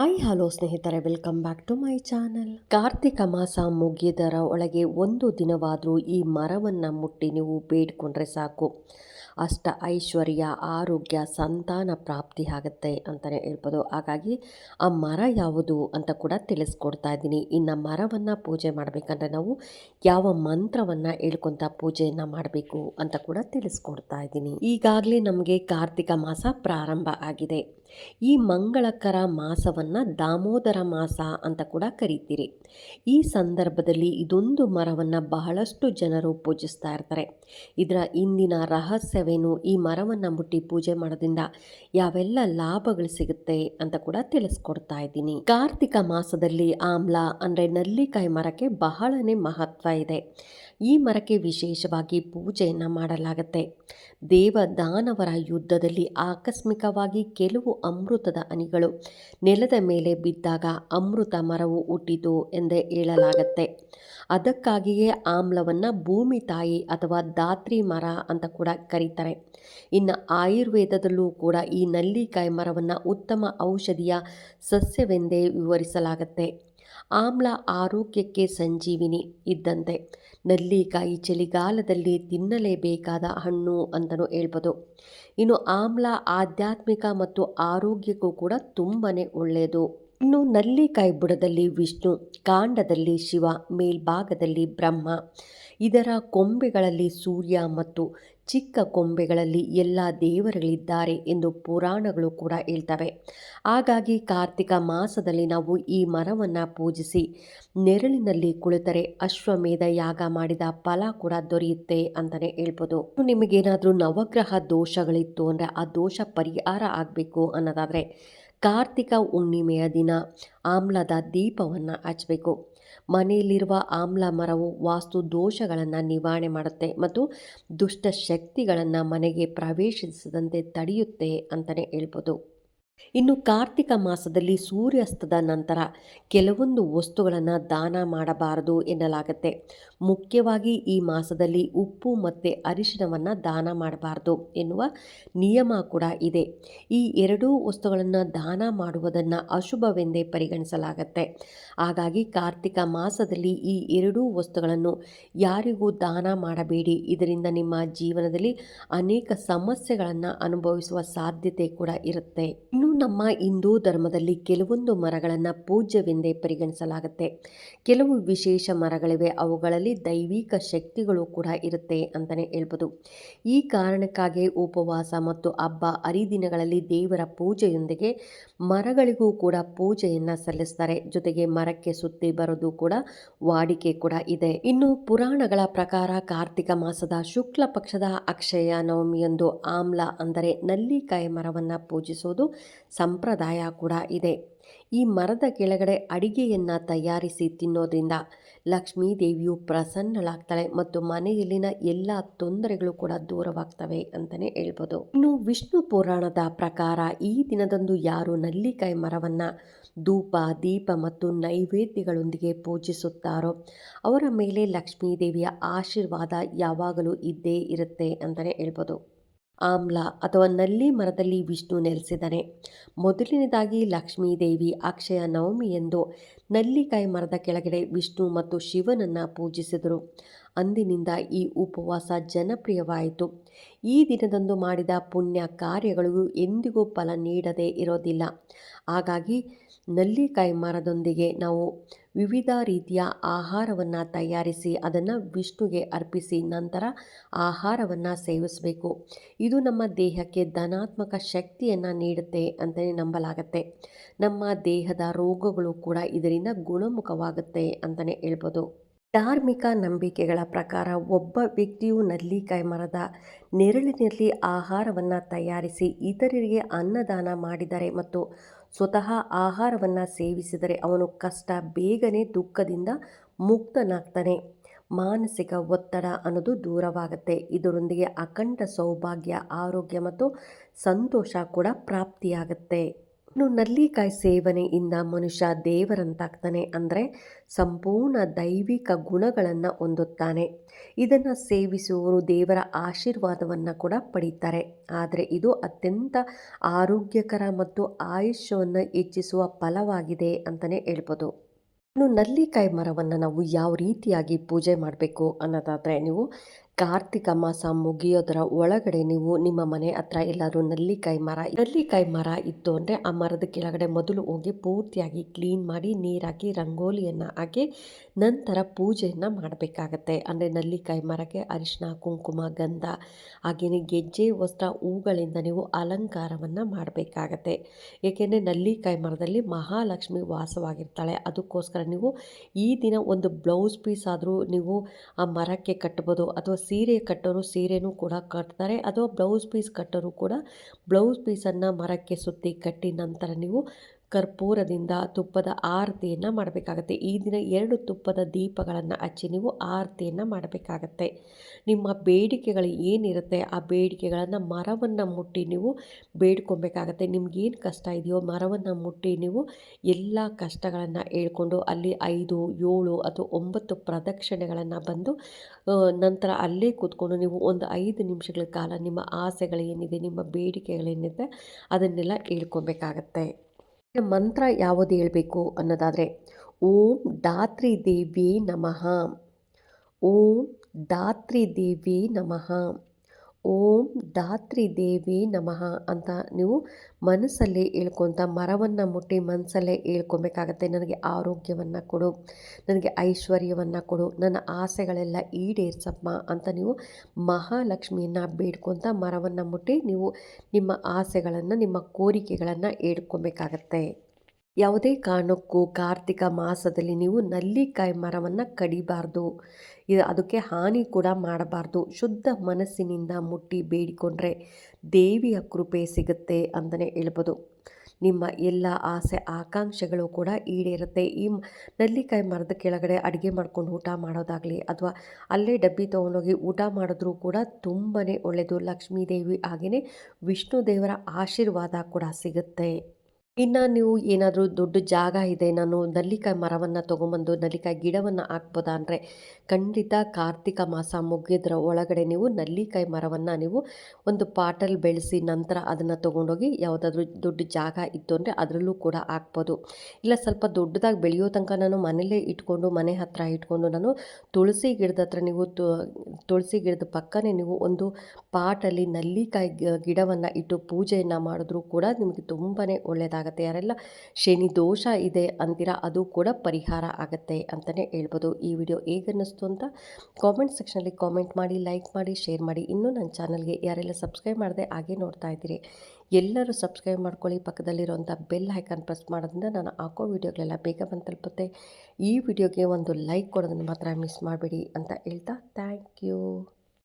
Hi hello ಸ್ನೇಹಿತರೆ. Welcome back to my channel Karthika ಮಾಸ ಮುಗಿಯದರ ಒಳಗೆ ಒಂದು ದಿನವಾದರೂ ಈ ಮರವನ್ನು ಮುಟ್ಟಿ ನೀವು ಬೇಡ್ಕೊಂಡ್ರೆ ಸಾಕು. ಅಷ್ಟ ಐಶ್ವರ್ಯ, ಆರೋಗ್ಯ, ಸಂತಾನ ಪ್ರಾಪ್ತಿ ಆಗುತ್ತೆ ಅಂತಲೇ ಹೇಳ್ಬೋದು. ಹಾಗಾಗಿ ಆ ಮರ ಯಾವುದು ಅಂತ ಕೂಡ ತಿಳಿಸ್ಕೊಡ್ತಾ ಇದ್ದೀನಿ. ಇನ್ನು ಮರವನ್ನು ಪೂಜೆ ಮಾಡಬೇಕಂದ್ರೆ ನಾವು ಯಾವ ಮಂತ್ರವನ್ನು ಹೇಳ್ಕೊತ ಪೂಜೆಯನ್ನು ಮಾಡಬೇಕು ಅಂತ ಕೂಡ ತಿಳಿಸ್ಕೊಡ್ತಾ ಇದ್ದೀನಿ. ಈಗಾಗಲೇ ನಮಗೆ ಕಾರ್ತಿಕ ಮಾಸ ಪ್ರಾರಂಭ ಆಗಿದೆ. ಈ ಮಂಗಳಕರ ಮಾಸವನ್ನು ದಾಮೋದರ ಮಾಸ ಅಂತ ಕೂಡ ಕರೀತೀರಿ. ಈ ಸಂದರ್ಭದಲ್ಲಿ ಇದೊಂದು ಮರವನ್ನು ಬಹಳಷ್ಟು ಜನರು ಪೂಜಿಸ್ತಾ ಇರ್ತಾರೆ. ಇದರ ಇಂದಿನ ರಹಸ್ಯವೇನು? ಈ ಮರವನ್ನು ಮುಟ್ಟಿ ಪೂಜೆ ಮಾಡೋದ್ರಿಂದ ಯಾವೆಲ್ಲ ಲಾಭಗಳು ಸಿಗುತ್ತೆ ಅಂತ ಕೂಡ ತಿಳಿಸ್ಕೊಡ್ತಾ ಇದ್ದೀನಿ. ಕಾರ್ತಿಕ ಮಾಸದಲ್ಲಿ ಆಮ್ಲ ಅಂದರೆ ನಲ್ಲಿಕಾಯಿ ಮರಕ್ಕೆ ಬಹಳನೇ ಮಹತ್ವ ಇದೆ. ಈ ಮರಕ್ಕೆ ವಿಶೇಷವಾಗಿ ಪೂಜೆಯನ್ನು ಮಾಡಲಾಗುತ್ತೆ. ದೇವ ದಾನವರ ಯುದ್ಧದಲ್ಲಿ ಆಕಸ್ಮಿಕವಾಗಿ ಕೆಲವು ಅಮೃತದ ಹನಿಗಳು ನೆಲದ ಮೇಲೆ ಬಿದ್ದಾಗ ಅಮೃತ ಮರವು ಹುಟ್ಟಿತು ಎಂದೇ ಹೇಳಲಾಗತ್ತೆ. ಅದಕ್ಕಾಗಿಯೇ ಆಮ್ಲವನ್ನು ಭೂಮಿ ತಾಯಿ ಅಥವಾ ದಾತ್ರಿ ಮರ ಅಂತ ಕೂಡ ಕರೀತಾರೆ. ಇನ್ನು ಆಯುರ್ವೇದದಲ್ಲೂ ಕೂಡ ಈ ನಲ್ಲಿಕಾಯಿ ಮರವನ್ನು ಉತ್ತಮ ಔಷಧಿಯ ಸಸ್ಯವೆಂದೇ ವಿವರಿಸಲಾಗತ್ತೆ. ಆಮ್ಲ ಆರೋಗ್ಯಕ್ಕೆ ಸಂಜೀವಿನಿ ಇದ್ದಂತೆ. ನಲ್ಲಿಕಾಯಿ ಚಳಿಗಾಲದಲ್ಲಿ ತಿನ್ನಲೇಬೇಕಾದ ಹಣ್ಣು ಅಂತಲೂ ಹೇಳ್ಬೋದು. ಇನ್ನು ಆಮ್ಲ ಆಧ್ಯಾತ್ಮಿಕ ಮತ್ತು ಆರೋಗ್ಯಕ್ಕೂ ಕೂಡ ತುಂಬಾ ಒಳ್ಳೆಯದು ಇನ್ನು ನಲ್ಲಿಕಾಯಿ ಬುಡದಲ್ಲಿ ವಿಷ್ಣು, ಕಾಂಡದಲ್ಲಿ ಶಿವ, ಮೇಲ್ಭಾಗದಲ್ಲಿ ಬ್ರಹ್ಮ, ಇದರ ಕೊಂಬೆಗಳಲ್ಲಿ ಸೂರ್ಯ ಮತ್ತು ಚಿಕ್ಕ ಕೊಂಬೆಗಳಲ್ಲಿ ಎಲ್ಲ ದೇವರುಗಳಿದ್ದಾರೆ ಎಂದು ಪುರಾಣಗಳು ಕೂಡ ಹೇಳ್ತವೆ. ಹಾಗಾಗಿ ಕಾರ್ತಿಕ ಮಾಸದಲ್ಲಿ ನಾವು ಈ ಮರವನ್ನು ಪೂಜಿಸಿ ನೆರಳಿನಲ್ಲಿ ಕುಳಿತರೆ ಅಶ್ವಮೇಧ ಯಾಗ ಮಾಡಿದ ಫಲ ಕೂಡ ದೊರೆಯುತ್ತೆ ಅಂತಲೇ ಹೇಳ್ಬೋದು. ನಿಮಗೇನಾದರೂ ನವಗ್ರಹ ದೋಷಗಳಿತ್ತು ಅಂದರೆ ಆ ದೋಷ ಪರಿಹಾರ ಆಗಬೇಕು ಅನ್ನೋದಾದರೆ ಕಾರ್ತಿಕ ಹುಣ್ಣಿಮೆಯ ದಿನ. ಆಮ್ಲದ ದೀಪವನ್ನು ಹಚ್ಚಬೇಕು ಮನೆಯಲ್ಲಿರುವ ಆಮ್ಲ ಮರವು ವಾಸ್ತು ದೋಷಗಳನ್ನು ನಿವಾರಣೆ ಮಾಡುತ್ತೆ ಮತ್ತು ದುಷ್ಟ ಶಕ್ತಿಗಳನ್ನು ಮನೆಗೆ ಪ್ರವೇಶಿಸದಂತೆ ತಡೆಯುತ್ತೆ ಅಂತಲೇ ಹೇಳ್ಬೋದು. ಇನ್ನು ಕಾರ್ತಿಕ ಮಾಸದಲ್ಲಿ ಸೂರ್ಯಾಸ್ತದ ನಂತರ ಕೆಲವೊಂದು ವಸ್ತುಗಳನ್ನು ದಾನ ಮಾಡಬಾರದು ಎನ್ನಲಾಗುತ್ತೆ. ಮುಖ್ಯವಾಗಿ ಈ ಮಾಸದಲ್ಲಿ ಉಪ್ಪು ಮತ್ತು ಅರಿಶಿನವನ್ನು ದಾನ ಮಾಡಬಾರ್ದು ಎನ್ನುವ ನಿಯಮ ಕೂಡ ಇದೆ. ಈ ಎರಡೂ ವಸ್ತುಗಳನ್ನು ದಾನ ಮಾಡುವುದನ್ನು ಅಶುಭವೆಂದೇ ಪರಿಗಣಿಸಲಾಗತ್ತೆ. ಹಾಗಾಗಿ ಕಾರ್ತಿಕ ಮಾಸದಲ್ಲಿ ಈ ಎರಡೂ ವಸ್ತುಗಳನ್ನು ಯಾರಿಗೂ ದಾನ ಮಾಡಬೇಡಿ. ಇದರಿಂದ ನಿಮ್ಮ ಜೀವನದಲ್ಲಿ ಅನೇಕ ಸಮಸ್ಯೆಗಳನ್ನು ಅನುಭವಿಸುವ ಸಾಧ್ಯತೆ ಕೂಡ ಇರುತ್ತೆ. ಇನ್ನು ನಮ್ಮ ಹಿಂದೂ ಧರ್ಮದಲ್ಲಿ ಕೆಲವೊಂದು ಮರಗಳನ್ನು ಪೂಜ್ಯವೆಂದೇ ಪರಿಗಣಿಸಲಾಗುತ್ತೆ. ಕೆಲವು ವಿಶೇಷ ಮರಗಳಿವೆ, ಅವುಗಳಲ್ಲಿ ದೈವಿಕ ಶಕ್ತಿಗಳು ಕೂಡ ಇರುತ್ತೆ ಅಂತಲೇ ಹೇಳ್ಬೋದು. ಈ ಕಾರಣಕ್ಕಾಗಿ ಉಪವಾಸ ಮತ್ತು ಹಬ್ಬ ಹರಿದಿನಗಳಲ್ಲಿ ದೇವರ ಪೂಜೆಯೊಂದಿಗೆ ಮರಗಳಿಗೂ ಕೂಡ ಪೂಜೆಯನ್ನು ಸಲ್ಲಿಸ್ತಾರೆ. ಜೊತೆಗೆ ಮರಕ್ಕೆ ಸುತ್ತಿ ಬರೋದು ಕೂಡ ವಾಡಿಕೆ ಕೂಡ ಇದೆ. ಇನ್ನು ಪುರಾಣಗಳ ಪ್ರಕಾರ ಕಾರ್ತಿಕ ಮಾಸದ ಶುಕ್ಲ ಪಕ್ಷದ ಅಕ್ಷಯ ನವಮಿಯೊಂದು ಆಮ್ಲ ಅಂದರೆ ನಲ್ಲಿಕಾಯಿ ಮರವನ್ನು ಪೂಜಿಸುವುದು ಸಂಪ್ರದಾಯ ಕೂಡ ಇದೆ. ಈ ಮರದ ಕೆಳಗಡೆ ಅಡಿಗೆಯನ್ನು ತಯಾರಿಸಿ ತಿನ್ನೋದ್ರಿಂದ ಲಕ್ಷ್ಮೀ ದೇವಿಯು ಪ್ರಸನ್ನಳಾಗ್ತಾಳೆ ಮತ್ತು ಮನೆಯಲ್ಲಿನ ಎಲ್ಲ ತೊಂದರೆಗಳು ಕೂಡ ದೂರವಾಗ್ತವೆ ಅಂತಲೇ ಹೇಳ್ಬೋದು. ಇನ್ನು ವಿಷ್ಣು ಪುರಾಣದ ಪ್ರಕಾರ ಈ ದಿನದಂದು ಯಾರು ನಲ್ಲಿಕಾಯಿ ಮರವನ್ನು ಧೂಪ, ದೀಪ ಮತ್ತು ನೈವೇದ್ಯಗಳೊಂದಿಗೆ ಪೂಜಿಸುತ್ತಾರೋ ಅವರ ಮೇಲೆ ಲಕ್ಷ್ಮೀ ದೇವಿಯ ಆಶೀರ್ವಾದ ಯಾವಾಗಲೂ ಇದ್ದೇ ಇರುತ್ತೆ ಅಂತಲೇ ಹೇಳ್ಬೋದು. ಆಮ್ಲ ಅಥವಾ ನಲ್ಲಿ ಮರದಲ್ಲಿ ವಿಷ್ಣು ನೆಲೆಸಿದ್ದಾನೆ. ಮೊದಲನೇದಾಗಿ ಲಕ್ಷ್ಮೀದೇವಿ, ಅಕ್ಷಯ, ನವಮಿ ಎಂದು ನಲ್ಲಿಕಾಯಿ ಮರದ ಕೆಳಗಡೆ ವಿಷ್ಣು ಮತ್ತು ಶಿವನನ್ನು ಪೂಜಿಸಿದರು. ಅಂದಿನಿಂದ ಈ ಉಪವಾಸ ಜನಪ್ರಿಯವಾಯಿತು. ಈ ದಿನದಂದು ಮಾಡಿದ ಪುಣ್ಯ ಕಾರ್ಯಗಳು ಎಂದಿಗೂ ಫಲ ನೀಡದೇ ಇರೋದಿಲ್ಲ. ಹಾಗಾಗಿ ನಲ್ಲಿಕಾಯಿ ಮರದೊಂದಿಗೆ ನಾವು ವಿವಿಧ ರೀತಿಯ ಆಹಾರವನ್ನು ತಯಾರಿಸಿ ಅದನ್ನು ವಿಷ್ಣುಗೆ ಅರ್ಪಿಸಿ ನಂತರ ಆಹಾರವನ್ನು ಸೇವಿಸಬೇಕು. ಇದು ನಮ್ಮ ದೇಹಕ್ಕೆ ಧನಾತ್ಮಕ ಶಕ್ತಿಯನ್ನು ನೀಡುತ್ತೆ ಅಂತಲೇ ನಂಬಲಾಗತ್ತೆ. ನಮ್ಮ ದೇಹದ ರೋಗಗಳು ಕೂಡ ಇದರಿಂದ ಗುಣಮುಖವಾಗುತ್ತೆ ಅಂತಲೇ ಹೇಳ್ಬೋದು. ಧಾರ್ಮಿಕ ನಂಬಿಕೆಗಳ ಪ್ರಕಾರ ಒಬ್ಬ ವ್ಯಕ್ತಿಯು ನಲ್ಲಿಕಾಯಿ ಮರದ ನೆರಳಿನಲ್ಲಿ ಆಹಾರವನ್ನು ತಯಾರಿಸಿ ಇತರರಿಗೆ ಅನ್ನದಾನ ಮಾಡಿದರೆ ಮತ್ತು ಸ್ವತಃ ಆಹಾರವನ್ನು ಸೇವಿಸಿದರೆ ಅವನು ಕಷ್ಟ, ಬೇಗನೆ ದುಃಖದಿಂದ ಮುಕ್ತನಾಗ್ತಾನೆ. ಮಾನಸಿಕ ಒತ್ತಡ ಅನ್ನೋದು ದೂರವಾಗುತ್ತೆ. ಇದರೊಂದಿಗೆ ಅಖಂಡ ಸೌಭಾಗ್ಯ, ಆರೋಗ್ಯ ಮತ್ತು ಸಂತೋಷ ಕೂಡ ಪ್ರಾಪ್ತಿಯಾಗುತ್ತೆ. ಇನ್ನು ನಲ್ಲಿಕಾಯಿ ಸೇವನೆಯಿಂದ ಮನುಷ್ಯ ದೇವರಂತಾಗ್ತಾನೆ ಅಂದರೆ ಸಂಪೂರ್ಣ ದೈವಿಕ ಗುಣಗಳನ್ನು ಹೊಂದುತ್ತಾನೆ. ಇದನ್ನು ಸೇವಿಸುವವರು ದೇವರ ಆಶೀರ್ವಾದವನ್ನು ಕೂಡ ಪಡೀತಾರೆ. ಆದರೆ ಇದು ಅತ್ಯಂತ ಆರೋಗ್ಯಕರ ಮತ್ತು ಆಯುಷ್ಯವನ್ನು ಹೆಚ್ಚಿಸುವ ಫಲವಾಗಿದೆ ಅಂತಲೇ ಹೇಳ್ಬೋದು. ಇನ್ನು ನಲ್ಲಿಕಾಯಿ ಮರವನ್ನು ನಾವು ಯಾವ ರೀತಿಯಾಗಿ ಪೂಜೆ ಮಾಡಬೇಕು ಅನ್ನೋದಾದರೆ ನೀವು ಕಾರ್ತಿಕ ಮಾಸ ಮುಗಿಯೋದರ ಒಳಗಡೆ ನೀವು ನಿಮ್ಮ ಮನೆ ಹತ್ರ ಎಲ್ಲಾದರೂ ನಲ್ಲಿಕಾಯಿ ಮರ ನಲ್ಲಿಕಾಯಿ ಮರ ಇತ್ತು ಅಂದರೆ ಆ ಮರದ ಕೆಳಗಡೆ ಮೊದಲು ಹೋಗಿ ಪೂರ್ತಿಯಾಗಿ ಕ್ಲೀನ್ ಮಾಡಿ ನೀರಾಕಿ ರಂಗೋಲಿಯನ್ನು ಹಾಕಿ ನಂತರ ಪೂಜೆಯನ್ನು ಮಾಡಬೇಕಾಗತ್ತೆ. ಅಂದರೆ ನಲ್ಲಿಕಾಯಿ ಮರಕ್ಕೆ ಅರಿಶಿನ ಕುಂಕುಮ, ಗಂಧ ಹಾಗೆಯೇ ಗೆಜ್ಜೆ, ವಸ್ತ್ರ ಹೂಗಳಿಂದ ನೀವು ಅಲಂಕಾರವನ್ನು ಮಾಡಬೇಕಾಗತ್ತೆ. ಏಕೆಂದರೆ ನಲ್ಲಿಕಾಯಿ ಮರದಲ್ಲಿ ಮಹಾಲಕ್ಷ್ಮಿ ವಾಸವಾಗಿರ್ತಾಳೆ. ಅದಕ್ಕೋಸ್ಕರ ನೀವು ಈ ದಿನ ಒಂದು ಬ್ಲೌಸ್ ಪೀಸ್ ಆದರೂ ನೀವು ಆ ಮರಕ್ಕೆ ಕಟ್ಟಬೋದು ಅಥವಾ ಸೀರೆ ಕಟ್ಟೋರು ಸೀರೆನೂ ಕೂಡ ಕಟ್ತಾರೆ. ಅಥವಾ ಬ್ಲೌಸ್ ಪೀಸ್ ಕಟ್ಟೋರು ಕೂಡ ಬ್ಲೌಸ್ ಪೀಸನ್ನು ಮರಕ್ಕೆ ಸುತ್ತಿ ಕಟ್ಟಿ ನಂತರ ನೀವು ಕರ್ಪೂರದಿಂದ ತುಪ್ಪದ ಆರತಿಯನ್ನು ಮಾಡಬೇಕಾಗತ್ತೆ. ಈ ದಿನ ಎರಡು ತುಪ್ಪದ ದೀಪಗಳನ್ನು ಹಚ್ಚಿ ನೀವು ಆರತಿಯನ್ನು ಮಾಡಬೇಕಾಗತ್ತೆ. ನಿಮ್ಮ ಬೇಡಿಕೆಗಳು ಏನಿರುತ್ತೆ ಆ ಬೇಡಿಕೆಗಳನ್ನು ಮರವನ್ನು ಮುಟ್ಟಿ ನೀವು ಬೇಡ್ಕೊಬೇಕಾಗತ್ತೆ. ನಿಮ್ಗೇನು ಕಷ್ಟ ಇದೆಯೋ ಮರವನ್ನು ಮುಟ್ಟಿ ನೀವು ಎಲ್ಲ ಕಷ್ಟಗಳನ್ನು ಹೇಳ್ಕೊಂಡು ಅಲ್ಲಿ ಐದು, ಏಳು ಅಥವಾ ಒಂಬತ್ತು ಪ್ರದಕ್ಷಿಣೆಗಳನ್ನು ಬಂದು ನಂತರ ಅಲ್ಲೇ ಕೂತ್ಕೊಂಡು ನೀವು ಒಂದು ಐದು ನಿಮಿಷಗಳ ಕಾಲ ನಿಮ್ಮ ಆಸೆಗಳೇನಿದೆ, ನಿಮ್ಮ ಬೇಡಿಕೆಗಳೇನಿದೆ ಅದನ್ನೆಲ್ಲ ಹೇಳ್ಕೊಬೇಕಾಗತ್ತೆ. ಮಂತ್ರ ಯಾವುದು ಹೇಳಬೇಕು ಅನ್ನೋದಾದರೆ ಓಂ ಧಾತ್ರಿ ದೇವಿ ನಮಃ. ಓಂ ಧಾತ್ರಿ ದೇವಿ ನಮಃ. ಓಂ ಧಾತ್ರಿ ದೇವಿ ನಮಃ ಅಂತ ನೀವು ಮನಸ್ಸಲ್ಲೇ ಹೇಳ್ಕೊತ ಮರವನ್ನು ಮುಟ್ಟಿ ಮನಸ್ಸಲ್ಲೇ ಹೇಳ್ಕೊಬೇಕಾಗತ್ತೆ. ನನಗೆ ಆರೋಗ್ಯವನ್ನು ಕೊಡು, ನನಗೆ ಐಶ್ವರ್ಯವನ್ನು ಕೊಡು, ನನ್ನ ಆಸೆಗಳೆಲ್ಲ ಈಡೇರಿಸಪ್ಪ ಅಂತ ನೀವು ಮಹಾಲಕ್ಷ್ಮಿಯನ್ನು ಬೇಡ್ಕೊತ ಮರವನ್ನು ಮುಟ್ಟಿ ನೀವು ನಿಮ್ಮ ಆಸೆಗಳನ್ನು, ನಿಮ್ಮ ಕೋರಿಕೆಗಳನ್ನು ಹೇಳ್ಕೊಬೇಕಾಗತ್ತೆ. ಯಾವುದೇ ಕಾರಣಕ್ಕೂ ಕಾರ್ತಿಕ ಮಾಸದಲ್ಲಿ ನೀವು ನಲ್ಲಿಕಾಯಿ ಮರವನ್ನು ಕಡಿಬಾರ್ದು. ಅದಕ್ಕೆ ಹಾನಿ ಕೂಡ ಮಾಡಬಾರ್ದು. ಶುದ್ಧ ಮನಸ್ಸಿನಿಂದ ಮುಟ್ಟಿ ಬೇಡಿಕೊಂಡ್ರೆ ದೇವಿಯ ಕೃಪೆ ಸಿಗುತ್ತೆ ಅಂತಲೇ ಹೇಳ್ಬೋದು. ನಿಮ್ಮ ಎಲ್ಲ ಆಸೆ, ಆಕಾಂಕ್ಷೆಗಳು ಕೂಡ ಈಡೇರುತ್ತೆ. ಈ ನಲ್ಲಿಕಾಯಿ ಮರದ ಕೆಳಗಡೆ ಅಡುಗೆ ಮಾಡ್ಕೊಂಡು ಊಟ ಮಾಡೋದಾಗಲಿ ಅಥವಾ ಅಲ್ಲೇ ಡಬ್ಬಿ ತೊಗೊಂಡೋಗಿ ಊಟ ಮಾಡಿದ್ರೂ ಕೂಡ ತುಂಬಾ ಒಳ್ಳೆಯದು ಲಕ್ಷ್ಮೀದೇವಿ ಹಾಗೆಯೇ ವಿಷ್ಣು ದೇವರ ಆಶೀರ್ವಾದ ಕೂಡ ಸಿಗುತ್ತೆ. ಇನ್ನು ನೀವು ಏನಾದರೂ ದೊಡ್ಡ ಜಾಗ ಇದೆ, ನಾನು ನಲ್ಲಿಕಾಯಿ ಮರವನ್ನು ತೊಗೊಂಬಂದು ನಲ್ಲಿಕಾಯಿ ಗಿಡವನ್ನು ಹಾಕ್ಬೋದಾ ಅಂದರೆ ಖಂಡಿತ ಕಾರ್ತಿಕ ಮಾಸ ಮುಗಿದ್ರ ಒಳಗಡೆ ನೀವು ನಲ್ಲಿಕಾಯಿ ಮರವನ್ನು ನೀವು ಒಂದು ಪಾಟಲ್ಲಿ ಬೆಳೆಸಿ ನಂತರ ಅದನ್ನು ತೊಗೊಂಡೋಗಿ ಯಾವುದಾದ್ರೂ ದೊಡ್ಡ ಜಾಗ ಇತ್ತು ಅಂದರೆ ಅದರಲ್ಲೂ ಕೂಡ ಹಾಕ್ಬೋದು. ಇಲ್ಲ ಸ್ವಲ್ಪ ದೊಡ್ಡದಾಗಿ ಬೆಳೆಯೋ ತನಕ ನಾನು ಮನೇಲೇ ಇಟ್ಕೊಂಡು, ಮನೆ ಹತ್ತಿರ ಇಟ್ಕೊಂಡು ನಾನು ತುಳಸಿ ಗಿಡದ ಹತ್ರ ನೀವು ತುಳಸಿ ಗಿಡದ ಪಕ್ಕನೇ ನೀವು ಒಂದು ಪಾಟಲ್ಲಿ ನಲ್ಲಿಕಾಯಿ ಗಿಡವನ್ನು ಇಟ್ಟು ಪೂಜೆಯನ್ನು ಮಾಡಿದ್ರೂ ಕೂಡ ನಿಮಗೆ ತುಂಬಾ ಒಳ್ಳೆಯದಾಗುತ್ತೆ ಆಗುತ್ತೆ ಯಾರೆಲ್ಲ ಶನಿ ದೋಷ ಇದೆ ಅಂತೀರಾ, ಅದು ಕೂಡ ಪರಿಹಾರ ಆಗುತ್ತೆ ಅಂತಲೇ ಹೇಳ್ಬೋದು. ಈ ವಿಡಿಯೋ ಹೇಗನ್ನಿಸ್ತು ಅಂತ ಕಾಮೆಂಟ್ ಸೆಕ್ಷನಲ್ಲಿ ಕಾಮೆಂಟ್ ಮಾಡಿ ಲೈಕ್ ಮಾಡಿ ಶೇರ್ ಮಾಡಿ. ಇನ್ನೂ ನನ್ನ ಚಾನಲ್ಗೆ ಯಾರೆಲ್ಲ ಸಬ್ಸ್ಕ್ರೈಬ್ ಮಾಡಿದೆ ಹಾಗೆ ನೋಡ್ತಾ ಇದ್ದೀರಿ, ಎಲ್ಲರೂ ಸಬ್ಸ್ಕ್ರೈಬ್ ಮಾಡ್ಕೊಳ್ಳಿ. ಪಕ್ಕದಲ್ಲಿರುವಂಥ ಬೆಲ್ ಐಕಾನ್ ಪ್ರೆಸ್ ಮಾಡೋದ್ರಿಂದ ನಾನು ಹಾಕೋ ವೀಡಿಯೋಗಳೆಲ್ಲ ಬೇಗ ಬಂದು ತಲುಪುತ್ತೆ. ಈ ವಿಡಿಯೋಗೆ ಒಂದು ಲೈಕ್ ಕೊಡೋದನ್ನು ಮಾತ್ರ ಮಿಸ್ ಮಾಡಬೇಡಿ ಅಂತ ಹೇಳ್ತಾ ಥ್ಯಾಂಕ್ ಯು